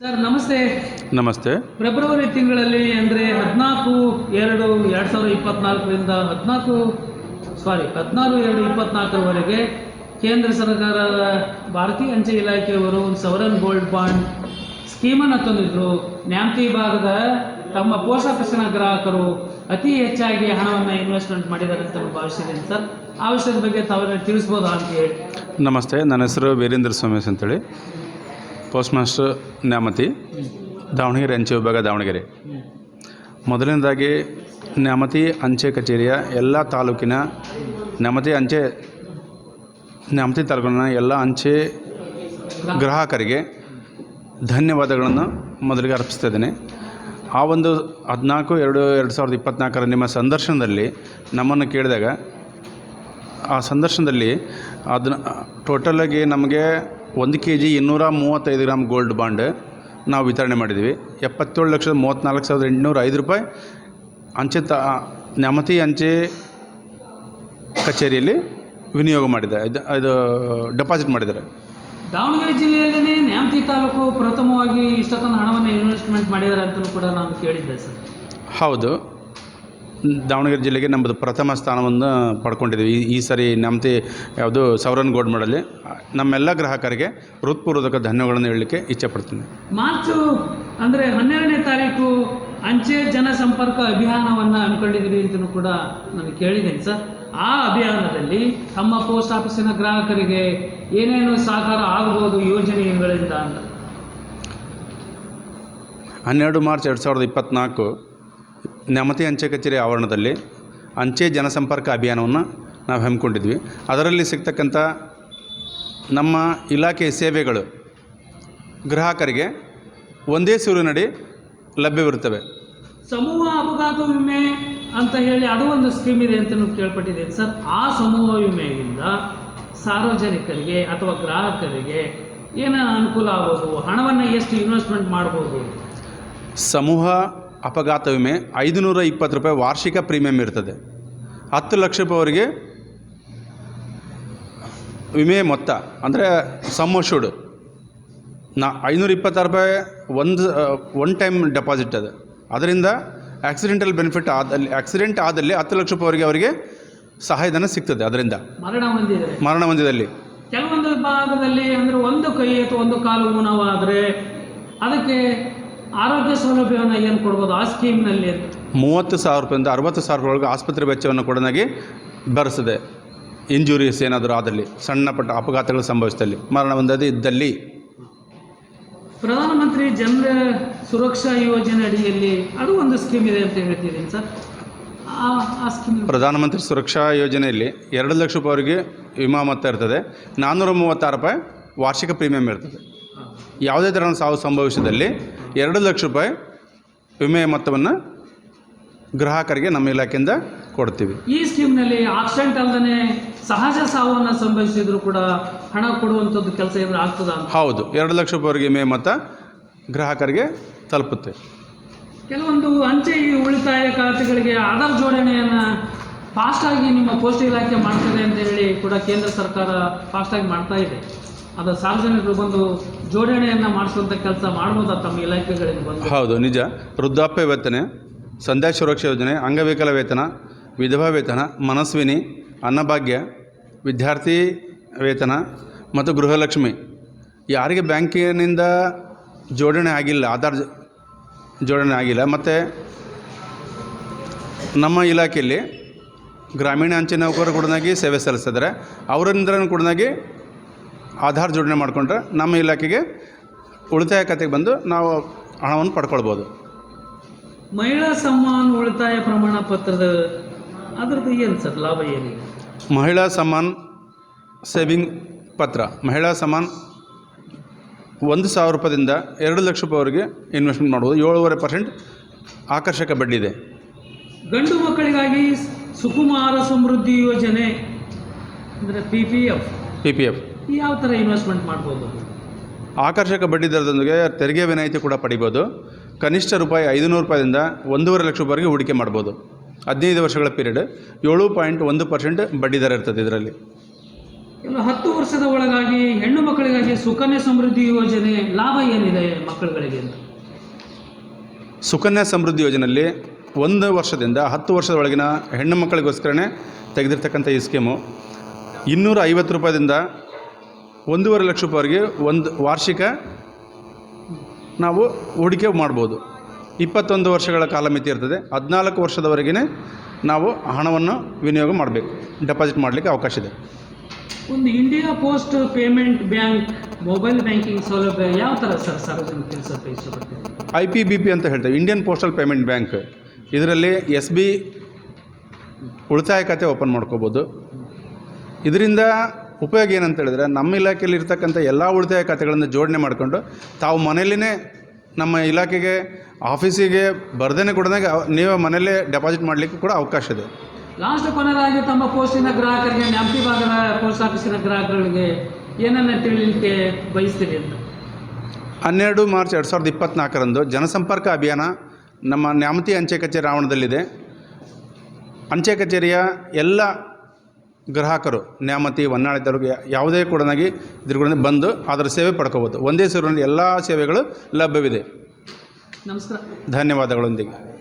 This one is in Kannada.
ಸರ್ ನಮಸ್ತೆ. ನಮಸ್ತೆ. ಫೆಬ್ರವರಿ ತಿಂಗಳಲ್ಲಿ ಅಂದರೆ ಹದಿನಾಲ್ಕು ಎರಡು ಎರಡು ಸಾವಿರದ ಇಪ್ಪತ್ನಾಲ್ಕರಿಂದ ಹದಿನಾಲ್ಕು ಸಾರಿ ಹದಿನಾರು ಎರಡು ಇಪ್ಪತ್ನಾಲ್ಕರವರೆಗೆ ಕೇಂದ್ರ ಸರ್ಕಾರದ ಭಾರತೀಯ ಅಂಚೆ ಇಲಾಖೆಯವರು ಒಂದು ಸವರನ್ ಗೋಲ್ಡ್ ಬಾಂಡ್ ಸ್ಕೀಮನ್ನು ತಂದಿದ್ದರು ನ್ಯಾಮತಿ ಭಾಗದ ತಮ್ಮ ಆಫೀಸಿನ ಗ್ರಾಹಕರು ಅತಿ ಹೆಚ್ಚಾಗಿ ಹಣವನ್ನು ಇನ್ವೆಸ್ಟ್ಮೆಂಟ್ ಮಾಡಿದ್ದಾರೆ ಅಂತ ಭಾವಿಸಿದ್ದೀನಿ ಸರ್. ಆ ವಿಷಯದ ಬಗ್ಗೆ ತಾವೆಲ್ಲ ತಿಳಿಸ್ಬೋದಾ ಅಂತ ಹೇಳಿ. ನಮಸ್ತೆ ನನ್ನ ಹೆಸರು ವೀರೇಂದ್ರ ಸ್ವಾಮಿ ಅಂತೇಳಿ. ಪೋಸ್ಟ್ ಮಾಸ್ಟರ್ ನ್ಯಾಮತಿ, ದಾವಣಗೆರೆ ಅಂಚೆ ವಿಭಾಗ ದಾವಣಗೆರೆ. ಮೊದಲನೇದಾಗಿ ನ್ಯಾಮತಿ ಅಂಚೆ ಕಚೇರಿಯ ಎಲ್ಲ ತಾಲೂಕಿನ ನ್ಯಾಮತಿ ಅಂಚೆ, ನ್ಯಾಮತಿ ತಾಲೂಕಿನ ಎಲ್ಲ ಅಂಚೆ ಗ್ರಾಹಕರಿಗೆ ಧನ್ಯವಾದಗಳನ್ನು ಮೊದಲಿಗೆ ಅರ್ಪಿಸ್ತಾ ಇದ್ದೇನೆ. ಆ ಒಂದು ಹದಿನಾಲ್ಕು, ಎರಡು ಎರಡು ಸಾವಿರದ ಇಪ್ಪತ್ತ್ನಾಲ್ಕರ ನಿಮ್ಮ ಸಂದರ್ಶನದಲ್ಲಿ ನಮ್ಮನ್ನು ಕೇಳಿದಾಗ ಆ ಸಂದರ್ಶನದಲ್ಲಿ ಅದನ್ನ ಟೋಟಲಾಗಿ ನಮಗೆ ಒಂದು ಕೆ ಜಿ ಇನ್ನೂರ ಮೂವತ್ತೈದು ಗ್ರಾಮ್ ಗೋಲ್ಡ್ ಬಾಂಡ್ ನಾವು ವಿತರಣೆ ಮಾಡಿದ್ವಿ ಎಪ್ಪತ್ತೇಳು ಲಕ್ಷದ ಮೂವತ್ತ್ನಾಲ್ಕು ಸಾವಿರದ ಎಂಟುನೂರ ಐದು ರೂಪಾಯಿ ಅಂಚೆ ತ ನ್ಯಾಮತಿ ಅಂಚೆ ಕಚೇರಿಯಲ್ಲಿ ವಿನಿಯೋಗ ಮಾಡಿದೆ ಇದು ಇದು ಡೆಪಾಸಿಟ್ ಮಾಡಿದ್ದಾರೆ. ದಾವಣಗೆರೆ ಜಿಲ್ಲೆಯಲ್ಲೇ ನ್ಯಾಮತಿ ತಾಲೂಕು ಪ್ರಥಮವಾಗಿ ಇಷ್ಟೊಂದು ಹಣವನ್ನು ಇನ್ವೆಸ್ಟ್ಮೆಂಟ್ ಮಾಡಿದ್ದಾರೆ ಅಂತಲೂ ಕೂಡ ನಾನು ಕೇಳಿದ್ದೆ ಸರ್. ಹೌದು. ದಾವಣಗೆರೆ ಜಿಲ್ಲೆಗೆ ನಮ್ಮದು ಪ್ರಥಮ ಸ್ಥಾನವನ್ನು ಪಡ್ಕೊಂಡಿದ್ದೀವಿ. ಈ ಈ ಸರಿ ನಮ್ಮತಿ ಯಾವುದು ಸೌರನ್ ಗೋಲ್ಡ್ ಮಾಡಲ್ಲಿ ನಮ್ಮೆಲ್ಲ ಗ್ರಾಹಕರಿಗೆ ಹೃತ್ಪೂರ್ವಕ ಧನ್ಯವಾದಗಳನ್ನು ಹೇಳಲಿಕ್ಕೆ ಇಚ್ಛೆಪಡ್ತೀನಿ ಮಾರ್ಚು ಅಂದರೆ ಹನ್ನೆರಡನೇ ತಾರೀಕು ಅಂಚೆ ಜನಸಂಪರ್ಕ ಅಭಿಯಾನವನ್ನು ಅಂದ್ಕೊಂಡಿದ್ದೀರಿ ಅಂತಲೂ ಕೂಡ ನಾನು ಕೇಳಿದ್ದೀನಿ ಸರ್. ಆ ಅಭಿಯಾನದಲ್ಲಿ ತಮ್ಮ ಪೋಸ್ಟ್ ಆಫೀಸಿನ ಗ್ರಾಹಕರಿಗೆ ಏನೇನು ಸಹಕಾರ ಆಗಬಹುದು ಯೋಜನೆಗಳಿಂದ ಅಂತ. ಹನ್ನೆರಡು ಮಾರ್ಚ್ ಎರಡು ಸಾವಿರದ ಇಪ್ಪತ್ತ್ನಾಲ್ಕು ನ್ಯಾಮತಿ ಅಂಚೆ ಕಚೇರಿ ಆವರಣದಲ್ಲಿ ಅಂಚೆ ಜನಸಂಪರ್ಕ ಅಭಿಯಾನವನ್ನು ನಾವು ಹಮ್ಮಿಕೊಂಡಿದ್ವಿ. ಅದರಲ್ಲಿ ಸಿಗ್ತಕ್ಕಂಥ ನಮ್ಮ ಇಲಾಖೆಯ ಸೇವೆಗಳು ಗ್ರಾಹಕರಿಗೆ ಒಂದೇ ಸೂರಿನಡಿ ಲಭ್ಯವಿರುತ್ತವೆ. ಸಮೂಹ ಅಪಘಾತ ವಿಮೆ ಅಂತ ಹೇಳಿ ಅದು ಒಂದು ಸ್ಕೀಮ್ ಇದೆ ಅಂತ ಕೇಳ್ಪಟ್ಟಿದೆ. ಸರ್ ಆ ಸಮೂಹ ವಿಮೆಯಿಂದ ಸಾರ್ವಜನಿಕರಿಗೆ ಅಥವಾ ಗ್ರಾಹಕರಿಗೆ ಏನೇನು ಅನುಕೂಲ ಆಗ್ಬೋದು? ಹಣವನ್ನು ಎಷ್ಟು ಇನ್ವೆಸ್ಟ್ಮೆಂಟ್ ಮಾಡ್ಬೋದು? ಸಮೂಹ ಅಪಘಾತ ವಿಮೆ ಐದುನೂರ ಇಪ್ಪತ್ತು ರೂಪಾಯಿ ವಾರ್ಷಿಕ ಪ್ರೀಮಿಯಂ ಇರ್ತದೆ. ಹತ್ತು ಲಕ್ಷ ರೂಪಾಯಿವರೆಗೆ ವಿಮೆ ಮೊತ್ತ ಅಂದರೆ ಸಮ್ ಅಶೂರ್ಡ್ ನಾ ಐನೂರ ಇಪ್ಪತ್ತಾರು ರೂಪಾಯಿ ಒಂದು ಒನ್ ಟೈಮ್ ಡೆಪಾಸಿಟ್ ಅದು. ಅದರಿಂದ ಆಕ್ಸಿಡೆಂಟಲ್ ಬೆನಿಫಿಟ್ ಆದಲ್ಲಿ ಆಕ್ಸಿಡೆಂಟ್ ಆದಲ್ಲಿ ಹತ್ತು ಲಕ್ಷ ರೂಪಾಯಿವರೆಗೆ ಅವರಿಗೆ ಸಹಾಯಧನ ಸಿಗ್ತದೆ ಅದರಿಂದ. ಮರಣ ಹೊಂದಿದೆ ಮರಣ ಹೊಂದಿದಲ್ಲಿ. ಕೆಲವೊಂದು ಭಾಗದಲ್ಲಿ ಅಂದರೆ ಒಂದು ಕೈ ಅಥವಾ ಒಂದು ಕಾಲು ಗುಣವಾದರೆ ಅದಕ್ಕೆ ಆರೋಗ್ಯ ಸೌಲಭ್ಯವನ್ನು ಏನು ಕೊಡ್ಬೋದು? ಆ ಸ್ಕೀಮ್ನಲ್ಲಿ ಮೂವತ್ತು ಸಾವಿರ ರೂಪಾಯಿಂದ ಅರವತ್ತು ಸಾವಿರ ರೂಪಾಯಿ ಆಸ್ಪತ್ರೆ ವೆಚ್ಚವನ್ನು ಕೊಡನಾಗಿ ಬರೆಸಿದೆ. ಇಂಜುರೀಸ್ ಏನಾದರೂ ಆದಲ್ಲಿ ಸಣ್ಣ ಪಟ್ಟ ಅಪಘಾತಗಳು ಸಂಭವಿಸಿದಲ್ಲಿ ಮರಣ ಹೊಂದದೇ ಇದ್ದಲ್ಲಿ. ಪ್ರಧಾನಮಂತ್ರಿ ಜನರ ಸುರಕ್ಷಾ ಯೋಜನೆ ಅಡಿಯಲ್ಲಿ ಅದು ಒಂದು ಸ್ಕೀಮ್ ಇದೆ ಅಂತ ಹೇಳ್ತಿದ್ದೀನಿ ಸರ್. ಪ್ರಧಾನಮಂತ್ರಿ ಸುರಕ್ಷಾ ಯೋಜನೆಯಲ್ಲಿ ಎರಡು ಲಕ್ಷ ರೂಪಾಯಿವರೆಗೆ ವಿಮಾ ಮೊತ್ತ ಇರ್ತದೆ. ನಾನ್ನೂರ ಮೂವತ್ತಾರು ರೂಪಾಯಿ ವಾರ್ಷಿಕ ಪ್ರೀಮಿಯಂ ಇರ್ತದೆ. ಯಾವುದೇ ಥರದ ಸಾವು ಸಂಭವಿಸಿದಲ್ಲಿ ಎರಡು ಲಕ್ಷ ರೂಪಾಯಿ ವಿಮೆ ಮೊತ್ತವನ್ನು ಗ್ರಾಹಕರಿಗೆ ನಮ್ಮ ಇಲಾಖೆಯಿಂದ ಕೊಡ್ತೀವಿ. ಈ ಸ್ಕೀಮ್ನಲ್ಲಿ ಆಕ್ಸಿಡೆಂಟ್ ಅಲ್ಲದೆ ಸಹಜ ಸಾವನ್ನು ಸಂಭವಿಸಿದ್ರು ಕೂಡ ಹಣ ಕೊಡುವಂಥದ್ದು ಕೆಲಸ ಏನಾದ್ರು ಆಗ್ತದ ಹೌದು ಎರಡು ಲಕ್ಷ ರೂಪಾಯಿವರೆಗೆ ವಿಮೆ ಮೊತ್ತ ಗ್ರಾಹಕರಿಗೆ ತಲುಪುತ್ತೆ. ಕೆಲವೊಂದು ಅಂಚೆ ಈ ಉಳಿತಾಯ ಖಾತೆಗಳಿಗೆ ಆಧಾರ್ ಜೋಡಣೆಯನ್ನು ಫಾಸ್ಟಾಗಿ ನಿಮ್ಮ ಪೋಸ್ಟ್ ಇಲಾಖೆ ಮಾಡ್ತದೆ ಅಂತ ಹೇಳಿ ಕೂಡ ಕೇಂದ್ರ ಸರ್ಕಾರ ಫಾಸ್ಟಾಗಿ ಮಾಡ್ತಾ ಇದೆ. ಅದು ಸಾರ್ವಜನಿಕರು ಬಂದು ಜೋಡಣೆಯನ್ನು ಮಾಡಿಸುವಂಥ ಕೆಲಸ ಮಾಡ್ಬೋದಾ ತಮ್ಮ ಇಲಾಖೆಗಳಿಂದ ಬಂದು? ಹೌದು, ನಿಜ. ವೃದ್ಧಾಪ್ಯ ವೇತನ, ಸಂಧ್ಯಾ ಸುರಕ್ಷಾ ಯೋಜನೆ, ಅಂಗವಿಕಲ ವೇತನ, ವಿಧವಾ ವೇತನ, ಮನಸ್ವಿನಿ, ಅನ್ನಭಾಗ್ಯ, ವಿದ್ಯಾರ್ಥಿ ವೇತನ ಮತ್ತು ಗೃಹಲಕ್ಷ್ಮಿ. ಯಾರಿಗೆ ಬ್ಯಾಂಕಿನಿಂದ ಜೋಡಣೆ ಆಗಿಲ್ಲ, ಆಧಾರ್ ಜೋಡಣೆ ಆಗಿಲ್ಲ, ಮತ್ತು ನಮ್ಮ ಇಲಾಖೆಯಲ್ಲಿ ಗ್ರಾಮೀಣ ಅಂಚೆ ನೌಕರರು ಕೂಡನಾಗಿ ಸೇವೆ ಸಲ್ಲಿಸಿದ್ರೆ ಅವರಿಂದ ಕೂಡನಾಗಿ ಆಧಾರ್ ಜೋಡಣೆ ಮಾಡಿಕೊಂಡ್ರೆ ನಮ್ಮ ಇಲಾಖೆಗೆ ಉಳಿತಾಯ ಖಾತೆಗೆ ಬಂದು ನಾವು ಹಣವನ್ನು ಪಡ್ಕೊಳ್ಬೋದು. ಮಹಿಳಾ ಸಮ್ಮಾನ್ ಉಳಿತಾಯ ಪ್ರಮಾಣ ಪತ್ರದ ಅದ್ರದ್ದು ಏನು ಸರ್ ಲಾಭ ಏನಿದೆ? ಮಹಿಳಾ ಸಮ್ಮಾನ್ ಸೇವಿಂಗ್ ಪತ್ರ. ಮಹಿಳಾ ಸಮ್ಮಾನ್ ಒಂದು ಸಾವಿರ ರೂಪಾಯಿಂದ ಎರಡು ಲಕ್ಷ ರೂಪಾಯಿವರೆಗೆ ಇನ್ವೆಸ್ಟ್ಮೆಂಟ್ ಮಾಡ್ಬೋದು. ಏಳುವರೆ ಪರ್ಸೆಂಟ್ ಆಕರ್ಷಕ ಬಡ್ಡಿ ಇದೆ ಗಂಡು ಮಕ್ಕಳಿಗಾಗಿ ಸುಕುಮಾರ ಸಮೃದ್ಧಿ ಯೋಜನೆ ಅಂದರೆ P P F P P F ಯಾವ ಥರ ಇನ್ವೆಸ್ಟ್ಮೆಂಟ್ ಮಾಡ್ಬೋದು? ಆಕರ್ಷಕ ಬಡ್ಡಿ ದರದೊಂದಿಗೆ ತೆರಿಗೆ ವಿನಾಯಿತಿ ಕೂಡ ಪಡಿಬೋದು. ಕನಿಷ್ಠ ರೂಪಾಯಿ ಐದುನೂರು ರೂಪಾಯಿಂದ ಒಂದೂವರೆ ಲಕ್ಷ ರೂಪಾಯಿಗೆ ಹೂಡಿಕೆ ಮಾಡ್ಬೋದು. ಹದಿನೈದು ವರ್ಷಗಳ ಪೀರಿಯಡ್ ಏಳು ಪಾಯಿಂಟ್ ಒಂದು ಪರ್ಸೆಂಟ್ ಬಡ್ಡಿ ದರ ಇರ್ತದೆ ಇದರಲ್ಲಿ. ಇನ್ನು ಹತ್ತು ವರ್ಷದ ಒಳಗಾಗಿ ಹೆಣ್ಣು ಮಕ್ಕಳಿಗಾಗಿ ಸುಕನ್ಯಾ ಸಮೃದ್ಧಿ ಯೋಜನೆ ಲಾಭ ಏನಿದೆ ಮಕ್ಕಳುಗಳಿಗೆ ಅಂತ? ಸುಕನ್ಯಾ ಸಮೃದ್ಧಿ ಯೋಜನೆಯಲ್ಲಿ ಒಂದು ವರ್ಷದಿಂದ ಹತ್ತು ವರ್ಷದ ಒಳಗಿನ ಹೆಣ್ಣು ಮಕ್ಕಳಿಗೋಸ್ಕರನೇ ತೆಗೆದಿರ್ತಕ್ಕಂಥ ಈ ಸ್ಕೀಮು. ಇನ್ನೂರ ಐವತ್ತು ರೂಪಾಯಿದಿಂದ ಒಂದೂವರೆ ಲಕ್ಷ ರೂಪಾಯಿವರೆಗೆ ಒಂದು ವಾರ್ಷಿಕ ನಾವು ಹೂಡಿಕೆ ಮಾಡ್ಬೋದು. ಇಪ್ಪತ್ತೊಂದು ವರ್ಷಗಳ ಕಾಲಮಿತಿ ಇರ್ತದೆ. ಹದಿನಾಲ್ಕು ವರ್ಷದವರೆಗೆ ನಾವು ಹಣವನ್ನು ವಿನಿಯೋಗ ಮಾಡಬೇಕು. ಡೆಪಾಸಿಟ್ ಮಾಡಲಿಕ್ಕೆ ಅವಕಾಶ ಇದೆ. ಒಂದು India post payment bank mobile banking ಸೌಲಭ್ಯ ಯಾವ ಥರ ಸರ್? ಸಾರ್ವಜನಿಕ ಐ ಪಿ ಬಿ ಪಿ ಅಂತ ಹೇಳ್ತೇವೆ. Indian postal payment bank. ಇದರಲ್ಲಿ ಎಸ್ ಬಿ ಉಳಿತಾಯ ಖಾತೆ ಓಪನ್ ಮಾಡ್ಕೋಬೋದು. ಇದರಿಂದ ಉಪಯೋಗ ಏನಂತ ಹೇಳಿದ್ರೆ ನಮ್ಮ ಇಲಾಖೆಯಲ್ಲಿ ಇರ್ತಕ್ಕಂಥ ಎಲ್ಲ ಉಳಿತಾಯ ಖಾತೆಗಳನ್ನು ಜೋಡಣೆ ಮಾಡಿಕೊಂಡು ತಾವು ಮನೇಲಿನೇ ನಮ್ಮ ಇಲಾಖೆಗೆ ಆಫೀಸಿಗೆ ಬರ್ದೇನೆ ಕೊಡ್ದಾಗ ನೀವೇ ಮನೆಯಲ್ಲೇ ಡೆಪಾಸಿಟ್ ಮಾಡಲಿಕ್ಕೆ ಕೂಡ ಅವಕಾಶ ಇದೆ. ಲಾಸ್ಟ್ ಕೊನೆಯದಾಗಿ ತಮ್ಮ ಪೋಸ್ಟಿನ ಗ್ರಾಹಕರಿಗೆ ನ್ಯಾಮತಿ ಭಾಗದ ಪೋಸ್ಟ್ ಆಫೀಸಿನ ಗ್ರಾಹಕರಿಗೆ ಏನನ್ನ ತಿಳಿಲಿಕ್ಕೆ ಬಯಸ್ತೀರಿ ಅಂತ? ಹನ್ನೆರಡು ಮಾರ್ಚ್ ಎರಡು ಸಾವಿರದ ಇಪ್ಪತ್ತ್ನಾಲ್ಕರಂದು ಜನಸಂಪರ್ಕ ಅಭಿಯಾನ ನಮ್ಮ ನ್ಯಾಮತಿ ಅಂಚೆ ಕಚೇರಿ ಆವರಣದಲ್ಲಿದೆ. ಅಂಚೆ ಕಚೇರಿಯ ಎಲ್ಲ ಗ್ರಾಹಕರು ನ್ಯಾಮತಿ ಹೊನ್ನಾಳಿ ತಾಲೂಕು ಯಾ- ಯಾವುದೇ ಕೂಡ ಇದ್ರ ಕೂಡ ಬಂದು ಅದರ ಸೇವೆ ಪಡ್ಕೋಬೋದು. ಒಂದೇ ಸೂರಿನಲ್ಲಿ ಎಲ್ಲ ಸೇವೆಗಳು ಲಭ್ಯವಿದೆ. ನಮಸ್ಕಾರ. ಧನ್ಯವಾದಗಳೊಂದಿಗೆ.